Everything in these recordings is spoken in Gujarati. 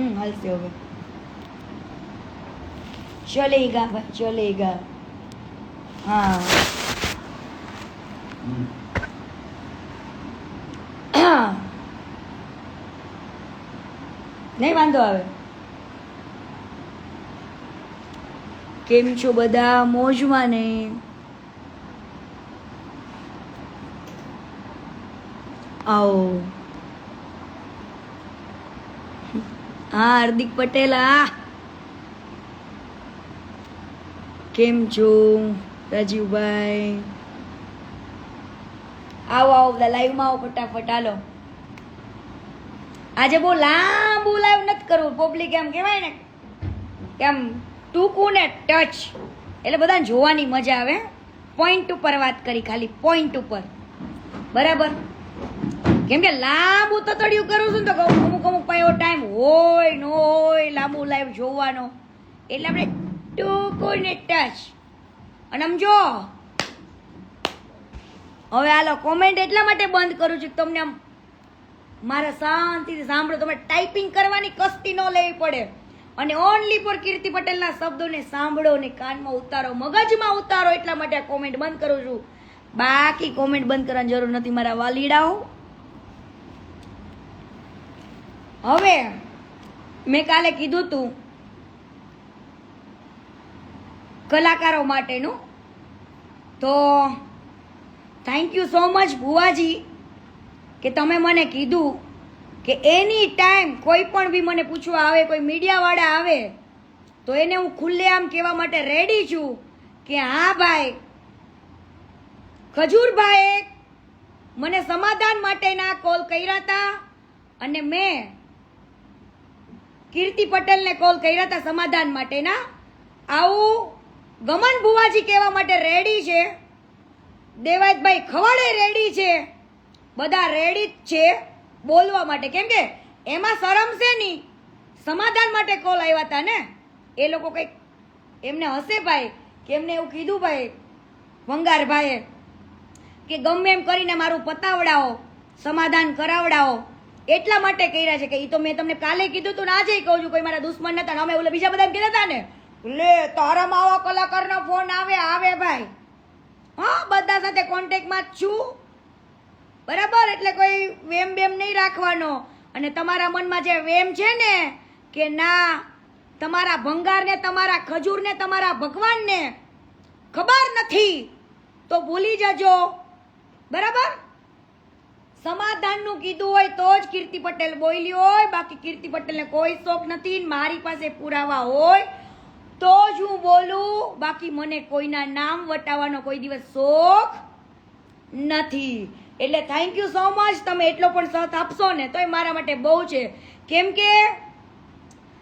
હમ હાલશે હવે. ચલેગા ભાઈ ચલેગા હા. નહીં વાંધો આવે. કેમ છો બધા? મોજમાં ને? આવો. હા, હાર્દિક પટેલ આ કેમ છો, રાજીવભાઈ? આવો આવો, બધા લાઈવમાં આવો ફટાફટ, હાલો. આજે બહુ લાંબુ લાઈવ નથી કરવું પબ્લિક એમ કહેવાય ને. આમ ટૂંકું ને ટચ એટલે બધાને જોવાની મજા આવે પોઈન્ટ ઉપર વાત કરી, ખાલી પોઈન્ટ ઉપર. બરાબર? કેમ કે લાંબુ તતડિયું કરું છું ને તો અમુક અમુક પાયો ટાઈમ હોય ન હોય, લાંબુ લાઈવ જોવાનો. એટલે આપણે ટૂંકું ને ટચ અને આમ જો, હવે હાલો કોમેન્ટ એટલા માટે બંધ કરું છું તમને આમ મારે શાંતિથી સાંભળો. તમે ટાઈપિંગ કરવાની કસ્તી ન લેવી પડે. અને ઓનલી પર કીર્તિ પટેલના શબ્દોને સાંભળો ને કાનમાં ઉતારો, મગજમાં ઉતારો એટલા માટે આ કોમેન્ટ બંધ કરું છું. બાકી કોમેન્ટ બંધ કરવાની જરૂર નથી. મારા વાલીડાઓ હવે મેં કાલે કીધું તું કલાકારો માટેનું. તો થેન્ક યુ સો મચ ભુવાજી કે તમે મને કીધું કે એની ટાઈમ કોઈ પણ બી મને પૂછવા આવે, કોઈ મીડિયાવાળા આવે, તો એને હું ખુલ્લેઆમ કહેવા માટે રેડી છું કે હા ભાઈ, ખજૂરભાઈએ મને સમાધાન માટેના કોલ કર્યા હતા અને મેં કીર્તિ પટેલને કોલ કર્યા હતા સમાધાન માટેના. આવું ગમન ભુવાજી કહેવા માટે રેડી છે. દેવાયતભાઈ ખવાડે રેડી છે. બધા રેડી જ છે બોલવા માટે. કેમ કે એમાં શરમ છે નહીં સમાધાન માટે કોલ આવ્યા હતા ને. એ લોકો કંઈક એમને હશે ભાઈ કે એમને એવું કીધું ભાઈ, વંગારભાઈએ, કે ગમે એમ કરીને મારું પતાવડાવો, સમાધાન કરાવડાવો. એટલા માટે કર્યા છે કે એ તો મેં તમને કાલે કીધું તું આજે કહું છું, કોઈ મારા દુશ્મન નતા અમે ઓલે બીજા બધા કીધા હતા ને. લે તારામાં આવા કલાકારનો ફોન આવે આવે ભાઈ. હા, બધા સાથે કોન્ટેક્ટમાં છું. બરાબર? એટલે કોઈ વેમ બેમ નહીં રાખવાનો. અને તમારા મનમાં જે વેમ છે ને, કે ના, તમારા ભંગારને, તમારા ખજૂરને, તમારા ભગવાનને ખબર નથી, તો ભૂલી જજો. બરાબર? સમાધાનનું કીધું હોય તો જ કીર્તિ પટેલ બોલી હોય. બાકી કીર્તિ પટેલને કોઈ શોખ નથી મારી પાસે પુરાવા હોય તો જ હું બોલું. બાકી મને કોઈના નામ વટાવવાનો કોઈ દિવસ શોખ નથી. એટલે થેન્ક યુ સો મચ તમે એટલો પણ સાથ આપશો ને તોય મારા માટે બહુ છે. કેમ કે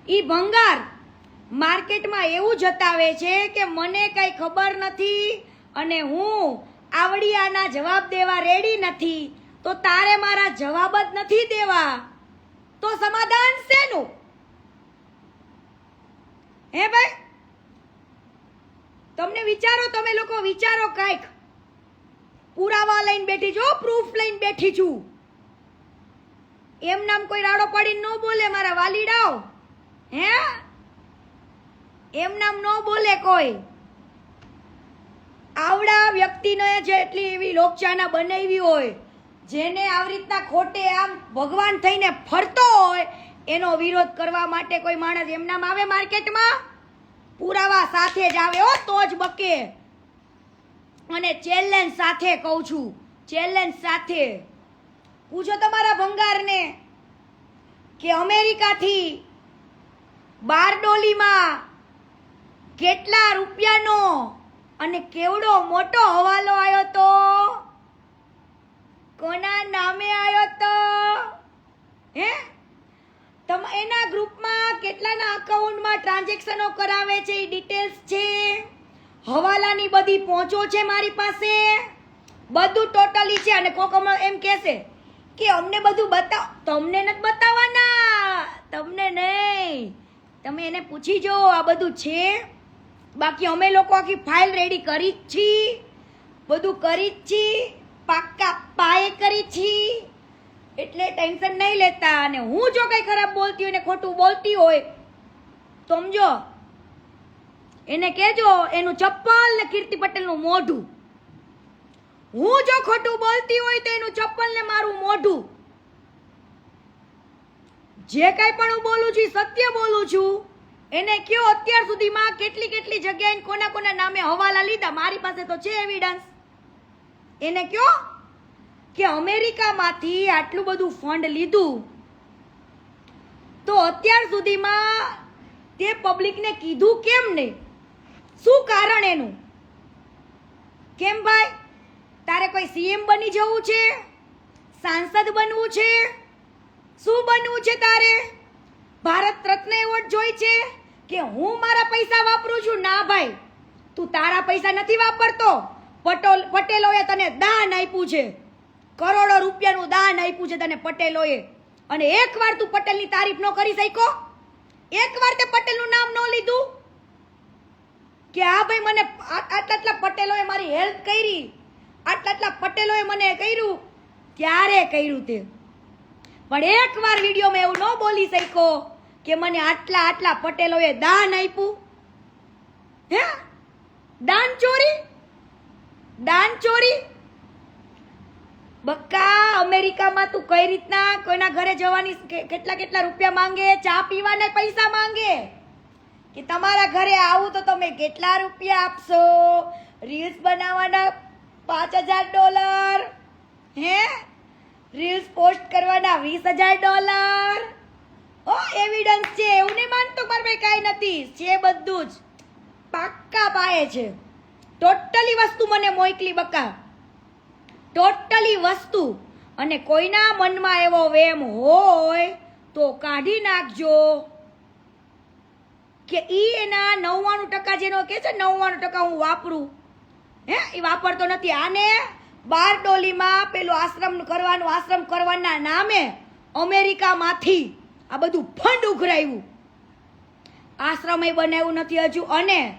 એ ભંગાર માર્કેટમાં એવું જતાવે છે કે મને કઈ ખબર નથી અને હું આવડિયાના જવાબ દેવા રેડી નથી. તો તારે મારા જવાબ જ નથી દેવા. તો સમાધાન શેનું? હે ભાઈ? તમને વિચારો, તમે લોકો વિચારો કાંઈક. પુરાવા લઈને બેઠી છો પ્રૂફ લઈને બેઠી છું. એમ નામ કોઈ રાડો પડીને ન બોલે મારા વાલીડાઓ. હે? એમ નામ ન બોલે કોઈ. આવડા વ્યક્તિને જે એટલી એવી લોકચાના બનાવી હોય જેને આવી રીતના ખોટે આમ ભગવાન થઈને ફરતો હોય, એનો વિરોધ કરવા માટે કોઈ માણસ એમનામ આવે માર્કેટમાં? પુરાવા સાથે જ આવે હો, તો જ બકે. અને ચેલેન્જ સાથે કહું છું, ચેલેન્જ સાથે. પૂછો તમારા ભંગારને કે અમેરિકાથી બારડોલીમાં કેટલા રૂપિયાનો અને કેવડો મોટો હવાલો આવ્યો તો? કોના નામે આવ્યો તો? હે? તમ એના ગ્રુપમાં કેટલાના અકાઉન્ટમાં ટ્રાન્ઝેક્શનો કરાવે છે, એ ડિટેલ્સ છે? હવાલાની બધી પહોંચો છે મારી પાસે? બધું ટોટલી છે અને કોક એમ કહેશે કે અમને બધું બતાવ તમને નથી બતાવવાના? તમને નહીં. તમે એને પૂછી જો, આ બધું છે? બાકી અમે લોકો આખી ફાઇલ રેડી કરી જ છીએ બધું કરી જ છીએ પાક્કા પાયે કરી છી. એટલે ટેન્શન નહીં લેતા અને હું જો કંઈ ખરાબ બોલતી હોય ને ખોટું બોલતી હોય, સમજો? એને કહેજો, એનું ચપ્પલ ને કીર્તિ પટેલનું મોઢું. હું જો ખોટું બોલતી હોય તો એનું ચપ્પલ ને મારું મોઢું. જે કાંઈ પણ હું બોલું છું સત્ય બોલું છું. એને કયો અત્યાર સુધીમાં કેટલી કેટલી જગ્યાએ કોના કોના નામે હવાલા લીધા? મારી પાસે તો છે એવિડન્સ એને કયો? કે અમેરિકામાંથી આટલું બધું ફંડ લીધું. તો અત્યાર સુધીમાં તે પબ્લિકને કીધું કેમ નહીં? શું કારણ એનું? કેમ ભાઈ? તારે કોઈ સીએમ બની જવું છે? સાંસદ બનવું છે? શું બનવું છે તારે? ભારત રત્ન એવોર્ડ જોઈ છે કે હું મારા પૈસા વાપરું છું? ના ભાઈ, તું તારા પૈસા નથી વાપરતો. પટોલ પટેલોએ તને દાન આપ્યું છે. કરોડો રૂપિયાનું દાન આપ્યું છે તને પટેલોએ. અને એકવાર તું પટેલની તારીફ ન કરી શક્યો? એકવાર તે પટેલનું નામ ન લીધું? કે આ ભાઈ મને આટલા આટલા પટેલોએ મારી હેલ્પ કરી. આટલા આટલા પટેલોએ મને કર્યું. ક્યારે કર્યું તે? પણ એકવાર વિડીયોમાં એવું ન બોલી શક્યો કે મને આટલા આટલા પટેલોએ દાન આપ્યું. હે? દાન ચોરી? દાન ચોરી? બક્કા, અમેરિકામાં તું કઈ રીતના કોઈના ઘરે જવાની કેટલા કેટલા રૂપિયા માંગે, ચા પીવાના પૈસા માંગે? કે તમારા ઘરે આવું તો તમે કેટલા રૂપિયા આપશો? રીલ્સ બનાવવાના પાંચ હજાર ડોલર? હે? રીલ્સ પોસ્ટ કરવાના વીસ હજાર ડોલર? ઓ એવિડન્સ છે, એવું નહીં માનતો મારે ભાઈ કાંઈ નથી. છે બધું જ. પાક્કા પાયે છે. ટોટલી વસ્તુ મને મોકલી બકા. ટોટલી વસ્તુ. અને કોઈના મનમાં એવો વેમ હોય તો કાઢી નાખજો. કે ઈ એના નવ્વાણું ટકા જેનો કે છે, નવ્વાણું ટકા હું વાપરું. હે એ વાપરતો નથી. આને બાર ડોલીમાં પેલું આશ્રમ કરવાનું, આશ્રમ કરવાના નામે અમેરિકામાંથી આ બધું ફંડ ઉઘરાયું. આશ્રમે બનાવ્યું નથી હજુ. અને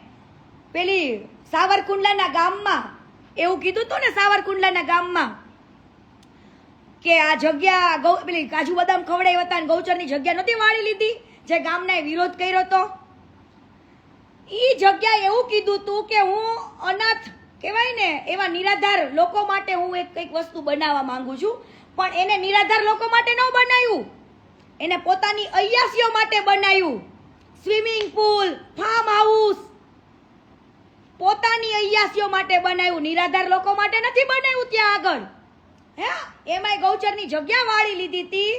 પેલી સાવરકુંડલાના ગામમાં, એવું કીધું હતું ને સાવરકુંડલાના ગામમાં, કે આ જગ્યા ગૌ, પેલી કાજુ બદામ ખવડાવ્યા હતા અને ગૌચરની જગ્યા નથી વાળી લીધી, જે ગામના વિરોધ કર્યો હતો એ જગ્યા એવું કીધું તું કે હું અનાથ કહેવાય ને એવા નિરાધાર લોકો માટે હું એક કંઈક વસ્તુ બનાવવા માંગુ છું, પણ એને નિરાધાર લોકો માટે ન બનાવ્યું. એને પોતાની અયાસીઓ માટે બનાવ્યું. સ્વિમિંગ પુલ, ફાર્મ હાઉસ પોતાની અયાસીઓ માટે બનાવ્યું, નિરાધાર લોકો માટે નથી બનાવ્યું ત્યાં આગળ. હે? એમાંય ગૌચરની જગ્યા વાળી લીધી હતી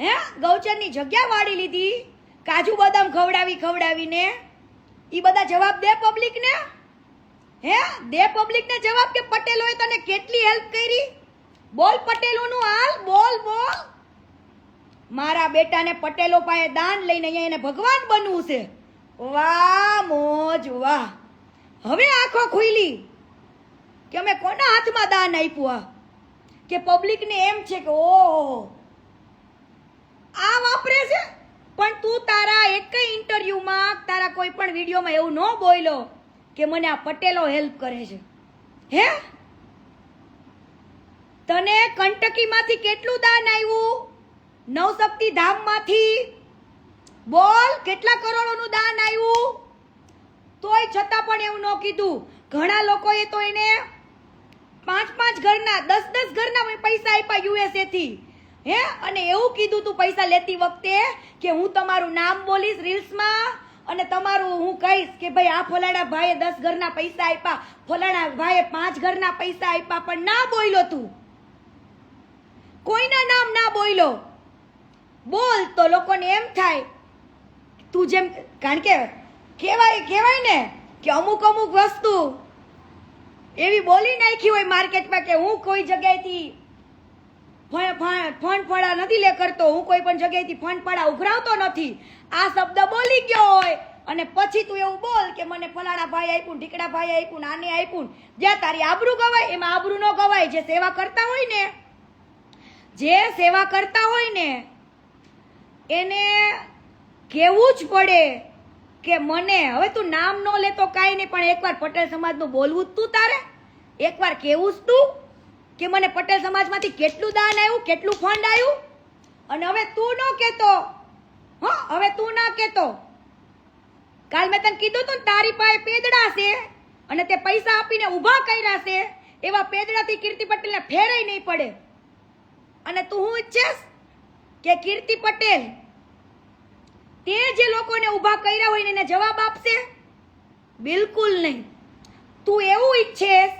હે? ગૌચરની જગ્યા વાળી લીધી. કાજુ બદામ ખવડાવી ખવડાવીને. એ બધા જવાબ દે પબ્લિકને? હે? દે પબ્લિકને જવાબ કે પટેલોએ તને કેટલી હેલ્પ કરી? બોલ પટેલોનું હાલ, બોલ બોલ. મારા બેટાને પટેલો પાસે દાન લઈને અહીંયા એને ભગવાન બનવું છે. વાહ, મોજ, વાહ. હવે આંખો ખુલી કે અમે કોના હાથમાં દાન આપ્યું આ? કે પબ્લિકને એમ છે કે, ઓહો. આ વાપરે છે? પણ તું તારા એક ઇન્ટરવ્યુમાં, તારા કોઈ પણ વિડીયોમાં એવું ન બોલ્યો કે મને આ પટેલો હેલ્પ કરે છે. હે? તને કંટકીમાંથી કેટલું દાન આવ્યું નવશક્તિ ધામમાંથી બોલ, કેટલા કરોડોનું દાન આવ્યું તોય છતાં પણ એવું ન કીધું. ઘણા લોકોએ તો એને પાંચ પાંચ ઘરના, દસ દસ ઘરના પૈસા આપ્યા યુએસએ થી. હે? અને એવું કીધું તું પૈસા લેતી વખતે કે હું તમારું નામ બોલીશ રીલ્સમાં અને તમારું હું કહીશ કે ભાઈ, આ ફલાણા ભાઈએ દસ ઘરના પૈસા આપ્યા, ફલાણા ભાઈએ પાંચ ઘરના પૈસા આપ્યા, પણ ના બોલ્યો તું. કોઈના નામ ના બોલ્યો. બોલ તો લોકોને એમ થાય તું જેમ, કારણ કે કહેવાય કહેવાય ને કે અમુક અમુક વસ્તુ એવી બોલી નાખી હોય માર્કેટમાં કે હું કોઈ જગ્યાએથી ફણ ફણ- ફળા નથી લે કરતો, હું કોઈ પણ જગ્યાએથી ફંડ ફળા ઉઘરાવતો નથી આ શબ્દ બોલી ગયો હોય અને પછી તું એવું બોલ કે મને ફલાણા ભાઈ આપ્યું, ઢીકડા ભાઈ આપ્યું આને આપ્યું. જ્યાં તારી આબરૂ ગવાય, એમાં આબરૂ ન ગવાય, જે સેવા કરતા હોય ને, જે સેવા કરતા હોય ને, એને કહેવું જ પડે કે મને, હવે તું નામ ન લેતો કાંઈ નહીં, પણ એકવાર પટેલ સમાજનું બોલવું જ તું તારે? એકવાર કહેવું જ તું કે મને પટેલ સમાજમાંથી કેટલું દાન આવ્યું કેટલું ફંડ આવ્યું અને હવે તું ન કહેતો, હા, હવે તું ના કહેતો. કાલ મેં તને કીધું તું તારી પાસે પેદડા છે અને તે પૈસા આપીને ઊભા કર્યા છે, એવા પેદડાથી કીર્તિ પટેલને ફેરાય નહીં પડે. અને તું હું ઈચ્છેસ કે કીર્તિ પટેલ તે જે લોકોને ઊભા કર્યા હોય એને જવાબ આપશે? બિલકુલ નહીં. તું એવું ઈચ્છેસ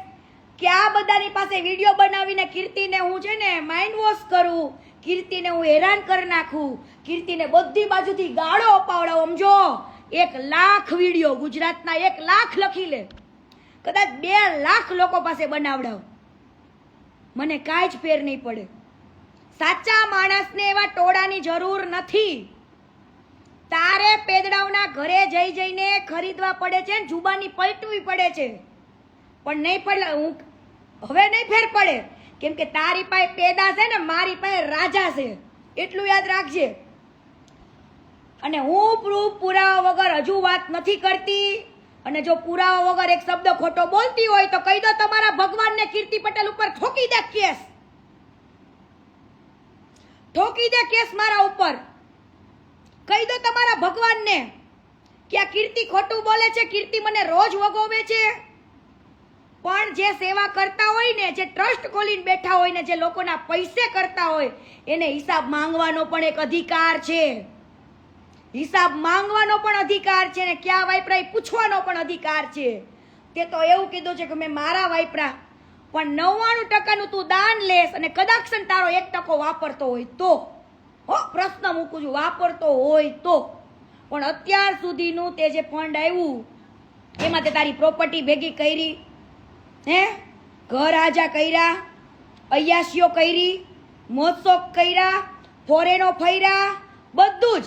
કે આ બધાની પાસે વીડિયો બનાવીને કીર્તિને હું છે ને માઇન્ડ વોશ કરું, કીર્તિને હું હેરાન કરી નાખું, કીર્તિને બધી બાજુથી ગાળો અપાવડાવું, સમજો? એક લાખ વીડિયો ગુજરાતના એક લાખ લખી લે. કદાચ બે લાખ લોકો પાસે બનાવડાવ. મને કાંઈ જ ફેર નહીં પડે. સાચા માણસને એવા ટોળાની જરૂર નથી. તારે પેદડાઓના ઘરે જઈ જઈને ખરીદવા પડે છે ને, જુબાની પલટવી પડે છે. પણ નહીં પડે હું હવે નહીં ફેર પડે. કેમ કે તારી પાસે પેદા છે ને, મારી પાસે રાજા છે. એટલું યાદ રાખજે. અને હું પ્રૂફ પુરાવા વગર હજુ વાત નથી કરતી. અને જો પુરાવા વગર એક શબ્દ ખોટો બોલતી હોય તો કહી દો તમારા ભગવાનને કીર્તિ પટેલ ઉપર ઠોકી દે કેસ. ઠોકી દે કેસ મારા ઉપર. કહી દો તમારા ભગવાનને કે આ કીર્તિ ખોટું બોલે છે, કીર્તિ મને રોજ વગોવે છે. પણ જે સેવા કરતા હોય ને, જે ટ્રસ્ટ ખોલીને બેઠા હોય ને, જે લોકોના પૈસે કરતા હોય, એને હિસાબ માંગવાનો પણ એક અધિકાર છે. હિસાબ માંગવાનો પણ અધિકાર છે ને ક્યાં વાપરા એ પૂછવાનો પણ અધિકાર છે. તે તો એવું કીધું છે કે મેં મારા વાપરા પણ નવ્વાણું ટકાનું તું દાન લેસ અને કદાચ તારો એક ટકો વાપરતો હોય તો. હો, પ્રશ્ન મૂકું છું, વાપરતો હોય તો. પણ અત્યાર સુધીનું તે જે ફંડ આવ્યું, એમાં તે તારી પ્રોપર્ટી ભેગી કરી, હે? ઘર આજા કર્યા અયાશીઓ કરી મોજશોખ કર્યા ફોરેનો ફર્યા, બધું જ.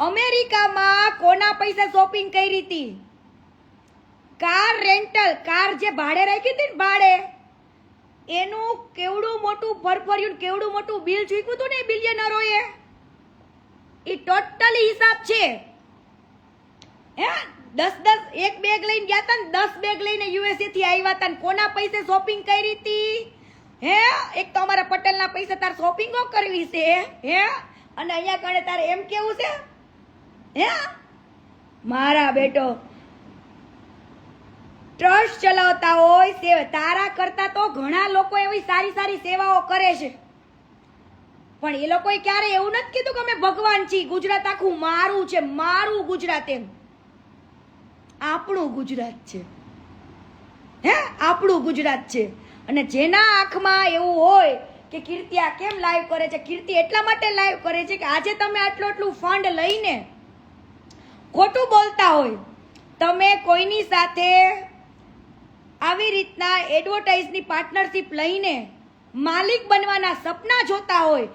અમેરિકામાં કોના પૈસે શોપિંગ કરી હતી? કાર રેન્ટલ કાર જે ભાડે રાખી હતી ને ભાડે એનું કેવડું મોટું ભરભર્યું કેવડું મોટું બિલ ચૂક્યું હતું ને બિલિયનરોએ એ ટોટલી હિસાબ છે. હે? દસ દસ એક બેગ લઈને ગયા હતા ને દસ બેગ લઈને યુએસએ થી આવ્યા હતા ને કોના પૈસે શોપિંગ કરી હતી હે? એક તો અમારા પટેલના પૈસે તાર શોપિંગો કરવી છે, હે? અને અહીંયા કણે તારે એમ કેવું છે? હે? મારા બેટો ટ્રસ્ટ ચલાવતા હોય, સેવા તારા કરતા તો ઘણા લોકો એવી સારી સારી સેવાઓ કરે છે. પણ એ લોકોએ ક્યારે એવું નથી કીધું કે અમે ભગવાન છીએ. ગુજરાત આખું મારું છે, મારું ગુજરાત એમ. આપણું ગુજરાત છે. હે? આપણું ગુજરાત છે. અને જેના આંખમાં એવું હોય કે કીર્તિ આ કેમ લાઈવ કરે છે, કીર્તિ એટલા માટે લાઈવ કરે છે કે આજે તમે આટલું આટલું ફંડ લઈને ખોટું બોલતા હોય. તમે કોઈની સાથે આવી રીતના એડવર્ટાઇઝની પાર્ટનરશિપ લઈને માલિક બનવાના સપના જોતા હોય,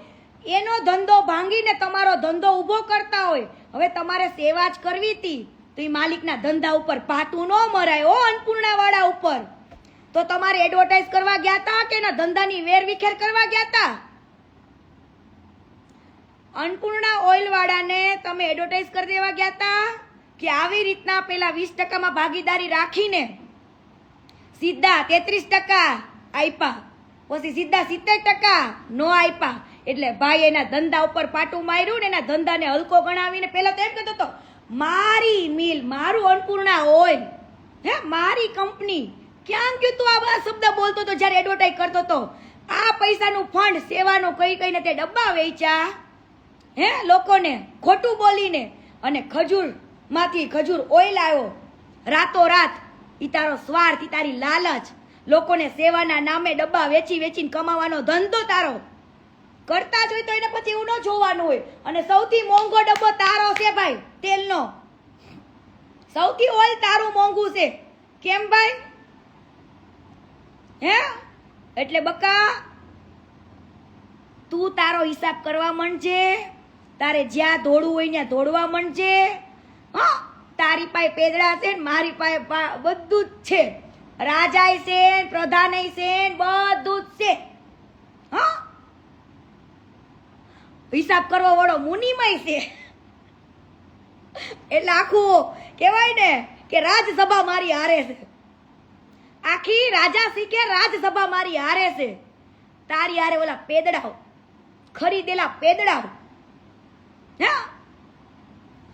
એનો ધંધો ભાંગીને તમારો ધંધો ઊભો કરતા હોય, હવે તમારે સેવા જ કરવી હતી, તો એ માલિકના ધંધા ઉપર પાટું ન મરાય ઓ અન્નપૂર્ણાવાળા ઉપર. તો તમારે એડવર્ટાઇઝ કરવા ગયા હતા કે એના ધંધાની વેર વિખેર કરવા ગયા હતા અન્નપૂર્ણા ઓઇલવાળાને તમે એડવર્ટાઇઝ કરી દેવા ગયા હતા કે આવી રીતના પેલા વીસ ટકામાં ભાગીદારી રાખીને સીધા તેત્રીસ ટકા આપ્યા પછી સીધા સિત્તેર ટકા નો આપ્યા એટલે ભાઈ એના ધંધા ઉપર પાટું માર્યું ને એના ધંધાને હલકો ગણાવીને પહેલાં તો એમ કહેતો હતો, મારી મિલ, મારું અન્નપૂર્ણા ઓઇલ હે, મારી કંપની. ક્યાં ગયું તું આ શબ્દ બોલતો હતો જ્યારે એડવર્ટાઇઝ કરતો હતો? આ પૈસાનું ફંડ સેવાનું કઈ કઈને તે ડબ્બા વેચ્યા? હે, લોકોને ખોટું બોલીને. અને ખજૂરમાંથી ખજૂર ઓઇલ આવ્યો. રાતો રાત તારો સ્વાર્થ તારી લાલચ. લોકોને સેવાના નામે ડબ્બા વેચી વેચીને કમાવાનો ધંધો તારો. કરતા જ હોય તો એને પછી એવું ન જોવાનું હોય. અને સૌથી મોંઘો ડબ્બો તારો છે ભાઈ, તેલનો. સૌથી ઓઇલ તારું મોંઘું છે. કેમ ભાઈ? હે? એટલે બકા, તું તારો હિસાબ કરવા માંડજે. તારે જ્યાં ધોળવું હોય ત્યાં ધોળવા માંડજે. હા? તારી પાસે પેદડા છે મારી પાસે બધું જ છે. રાજાય છે ને છે બધું જ છે. હિસાબ કરવો વાળો મુનિમય છે. એટલે આખું કહેવાય ને કે રાજસભા મારી હારે છે. આખી રાજા શીખે રાજસભા મારી હારે છે. તારી હારે ઓલા પેદડાઓ, ખરીદેલા પેદડાઓ. હે?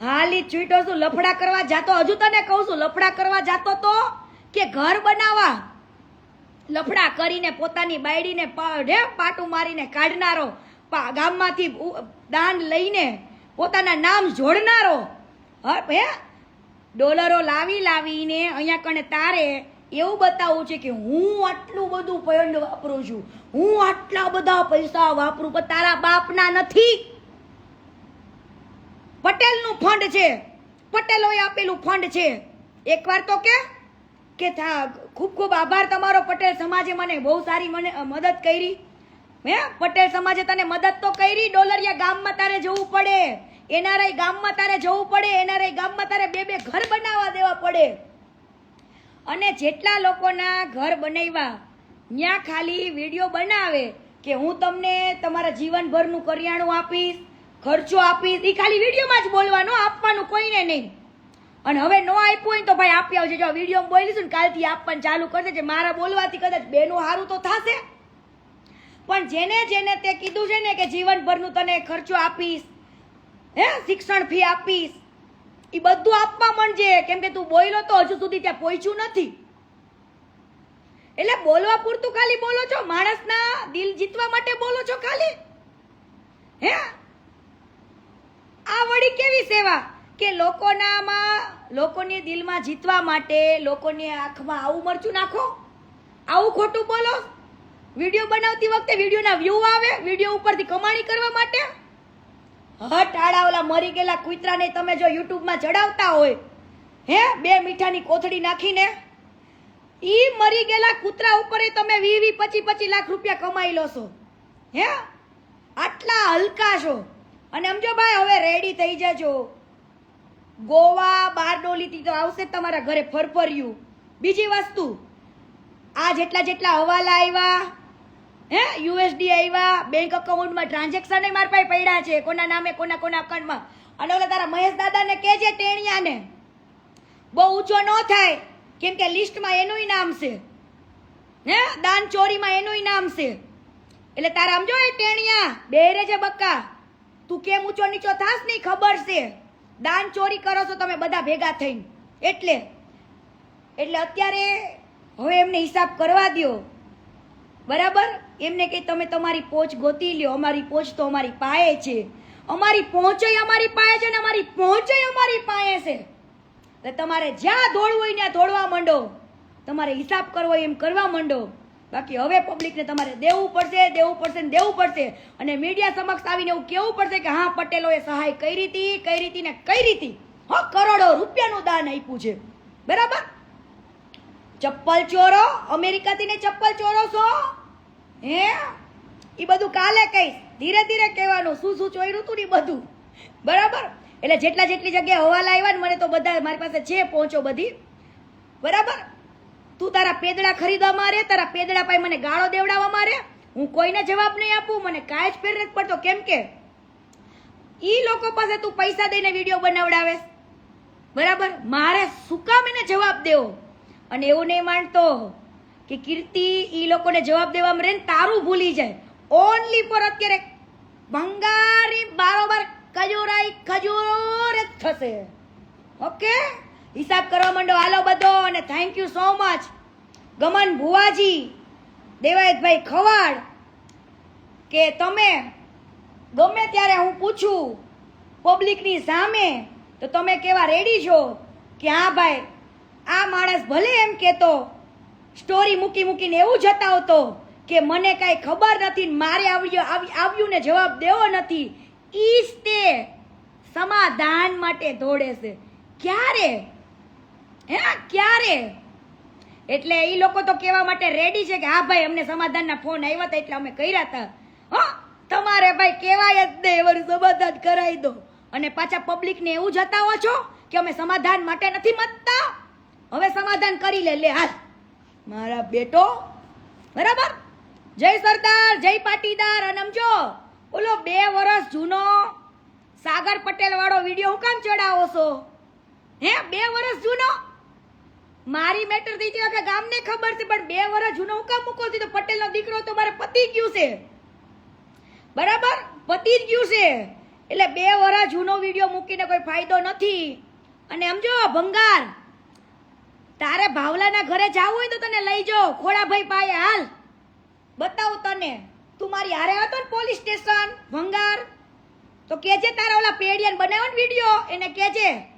હાલી ચૂંટો છું, લફડા કરવા જાતો, હજુ તને કહું છું, લફડા કરવા જાતો તો કે ઘર બનાવવા. લફડા કરીને પોતાની બાયડીને ઢે, પાટું મારીને કાઢનારો ગામમાંથી દાન લઈને પોતાના નામ જોડનારો. હ- ડોલરો લાવી લાવીને અહીંયા કણે તારે એવું બતાવવું છે કે હું આટલું બધું ફંડ વાપરું છું. હું આટલા બધા પૈસા વાપરું, પણ તારા બાપના નથી. પટેલનું ફંડ છે. પટેલોએ આપેલું ફંડ છે. એકવાર તો કે કે ખૂબ ખૂબ આભાર તમારો પટેલ સમાજે મને બહુ સારી મને મદદ કરી. હે? પટેલ સમાજે તને મદદ તો કરી, ડોલરિયા ગામમાં તારે જવું પડે. એનઆરઆઈ ગામમાં તારે જવું પડે એનઆરઆઈ ગામમાં તારે બે બે ઘર બનાવવા દેવા પડે. અને જેટલા લોકોના ઘર બનાવ્યા ત્યાં ખાલી વીડિયો બનાવે કે હું તમને તમારા જીવનભરનું કરિયાણું આપીશ ખર્ચો આપીશ એ ખાલી વિડીયોમાં જ બોલવાનું, આપવાનું કોઈને નહીં. અને હવે નો આપ્યું હોય તો ભાઈ આપી આવજો. જો વીડિયો બોલીશું ને કાલથી આપવાનું ચાલુ કરશે જે મારા બોલવાથી કદાચ બેનું સારું તો થશે. પણ જેને જેને તે કીધું છે ને કે જીવનભરનું તને ખર્ચો આપીશ, હે, શિક્ષણ ફી આપીશ એ બધું આપવા માંડજે. કેમ કે તું બોલ્યો તો હજુ સુધી ત્યાં પહોંચ્યું નથી. એટલે બોલવા પૂરતું ખાલી બોલો છો. માણસના દિલ જીતવા માટે બોલો છો ખાલી. હે? આ વળી કેવી સેવા? કે લોકોનામાં, લોકોને દિલમાં જીતવા માટે લોકોની આંખમાં આવું મરચું નાખો? આવું ખોટું બોલો? વીડિયો બનાવતી વખતે વિડીયોના વ્યૂ આવે, વીડિયો ઉપરથી કમાણી કરવા માટે? હટાળા ઓલા મરી ગયેલા કૂતરાને તમે જો યુટ્યુબમાં ચડાવતા હોય, હે, બે મીઠાની કોથળી નાખીને, ઈ મરી ગયેલા કૂતરા ઉપર તમે વી વી પચી પચી લાખ રૂપિયા કમાઈ લો છો. હે? આટલા હલકા છો. અને સમજો ભાઈ, હવે રેડી થઈ જજો. ગોવા, બારડોલીથી તો આવશે તમારા ઘરે ફરફર્યું. બીજી વસ્તુ, આ જેટલા જેટલા હવાલા આવ્યા, હે યુએસડી આવ્યા બેંક અકાઉન્ટમાં ટ્રાન્ઝેક્શન મારા પાસે પડ્યા છે, કોના નામે, કોના કોના અકાઉન્ટમાં અને ઓલા તારા મહેશ દાદાને કહેજે ટેણિયાને. બહુ ઊંચો ન થાય, કેમ કે લિસ્ટમાં એનું નામ છે. હે, દાન ચોરીમાં એનું નામ છે. એટલે તારા સમજો એ ટેણિયા, બેરે છે બક્કા. તું કેમ ઊંચો નીચો થાસ નહીં, ખબર છે? દાન ચોરી કરો છો તમે બધા ભેગા થઈને. એટલે એટલે અત્યારે હવે એમને હિસાબ કરવા દ્યો. બરાબર? એમને કે તમે તમારી પોચ ગોતી લ્યો, અમારી પોચ તો અમારી પાયે છે. અમારી પહોંચય અમારી પાયે છે ને અમારી પહોંચય અમારી પાયે છે. એટલે તમારે જ્યાં દોડવું હોય ત્યાં દોડવા માંડો. તમારે હિસાબ કરવો એમ કરવા માંડો. બાકી હવે પબ્લિકને તમારે દેવું પડશે દેવું પડશે ને દેવું પડશે. અને મીડિયા સમક્ષ આવીને એવું કેવું પડશે કે હા, પટેલોએ સહાય કરી હતી કઈ રીતે ને કઈ રીતે હો, કરોડો રૂપિયાનું દાન આપ્યું છે. બરાબર? ચપ્પલ ચોરો અમેરિકાથી ને ચપ્પલ ચોરો છો હે? એ બધું કાલે કહીશ. ધીરે ધીરે કહેવાનું. શું શું ચોર્યું તું ને બધું? બરાબર? એટલે જેટલા જેટલી જગ્યાએ હવાલા આવ્યા ને મને તો બધા મારી પાસે છે પહોંચો બધી. બરાબર? તું તારા પેદડા ખરીદવા મારે, તારા પેદડા પાઈ મને ગાળો દેવડાવવા મારે, હું કોઈને જવાબ નહીં આપું, મને કાંઈ જ ફેર નથી પડતો. કેમ કે ઈ લોકો પાસે તું પૈસા દઈને વીડિયો બનાવડાવે. બરાબર? મારે શું કામ એને જવાબ દેવો? અને એવું નહીં માનતો કે કીર્તિ ઈ લોકોને જવાબ દેવામાં રહે તારું ભૂલી જાય. ઓનલી પર અત્યારે ભંગારી બારોબાર ખજૂરાઈ ખજૂર જ થશે. ઓકે હિસાબ કરવા માંડો. હાલો બધો અને thank you so much Gaman Bhuvaji, Devayatbhai Khavad, કે તમે ગમે ત્યારે હું પૂછું પબ્લિકની સામે, તો તમે કેવા રેડી છો કે હા ભાઈ, આ માણસ ભલે એમ કહેતો સ્ટોરી મૂકી મૂકીને એવું જતાવતો કે મને કાંઈ ખબર નથી મારે આવ્યું આવ્યું ને જવાબ દેવો નથી, ઈ તે સમાધાન માટે દોડે છે. ક્યારે? હે, ક્યારે? એટલે એ લોકો તો કહેવા માટે રેડી છે કે હા ભાઈ, અમને સમાધાનના ફોન આવ્યા હતા એટલે અમે કર્યા હતા હા, તમારે ભાઈ કહેવાય જ નહીં એવું સમાધાન કરાવી દો. અને પાછા પબ્લિકને એવું જતાવો છો કે અમે સમાધાન માટે નથી મતતા હવે સમાધાન કરી લે લે, હાલ. મારા બેટો, બરાબર? જય સરદાર, જય પાટીદાર અનમજો ઓલો બે વર્ષ જૂનો સાગર પટેલ વાળો વીડિયો હું કામ ચડાવો છો? હે, બે વર્ષ જૂનો? મારી મેટર હતી આખા ગામને ખબર છે, પણ બે વર્ષ જૂનો હું કામ મૂકો તો પટેલનો દીકરો તો મારે પતિ ગયું છે. બરાબર? પતિ જ ગયું છે. એટલે બે વર્ષ જૂનો વીડિયો મૂકીને કોઈ ફાયદો નથી. અને સમજો, ભંગાર. તારે ભાવલાના ઘરે જવું હોય તો તને લઈ જાઓ ખોડાભાઈ પાયે હાલ. બતાવું તને. તું મારી હારે હતો ને પોલીસ સ્ટેશન, ભંગાર. તો કેજે તારા ઓલા પેડિયન બનાવ્યો ને વીડિયો એને કેજે.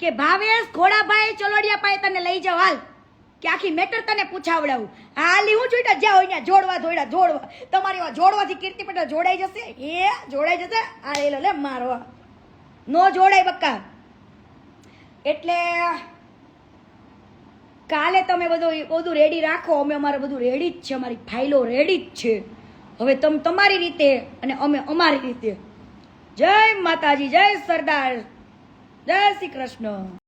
કે ભાવેશ ઘોડાભાઈ ચલોડિયા પાસે તને લઈ જાવ હાલ. કે આખી મેટર તને પૂછાવડાવું. હાલી હું જોઈતા જ્યાં હોય ત્યાં જોડવા જોડ્યા જોડવા તમારી વાત જોડવાથી કીર્તિ પટેલ જોડાઈ જશે? એ જોડાઈ જશે? આ એલો લે મારવા નો જોડાય બક્કા એટલે કાલે તમે બધું બધું રેડી રાખો, અમે અમારે બધું રેડી જ છે, અમારી ફાઇલો રેડી જ છે. હવે તમે તમારી રીતે અને અમે અમારી રીતે. જય માતાજી, જય સરદાર. જય શ્રી કૃષ્ણ.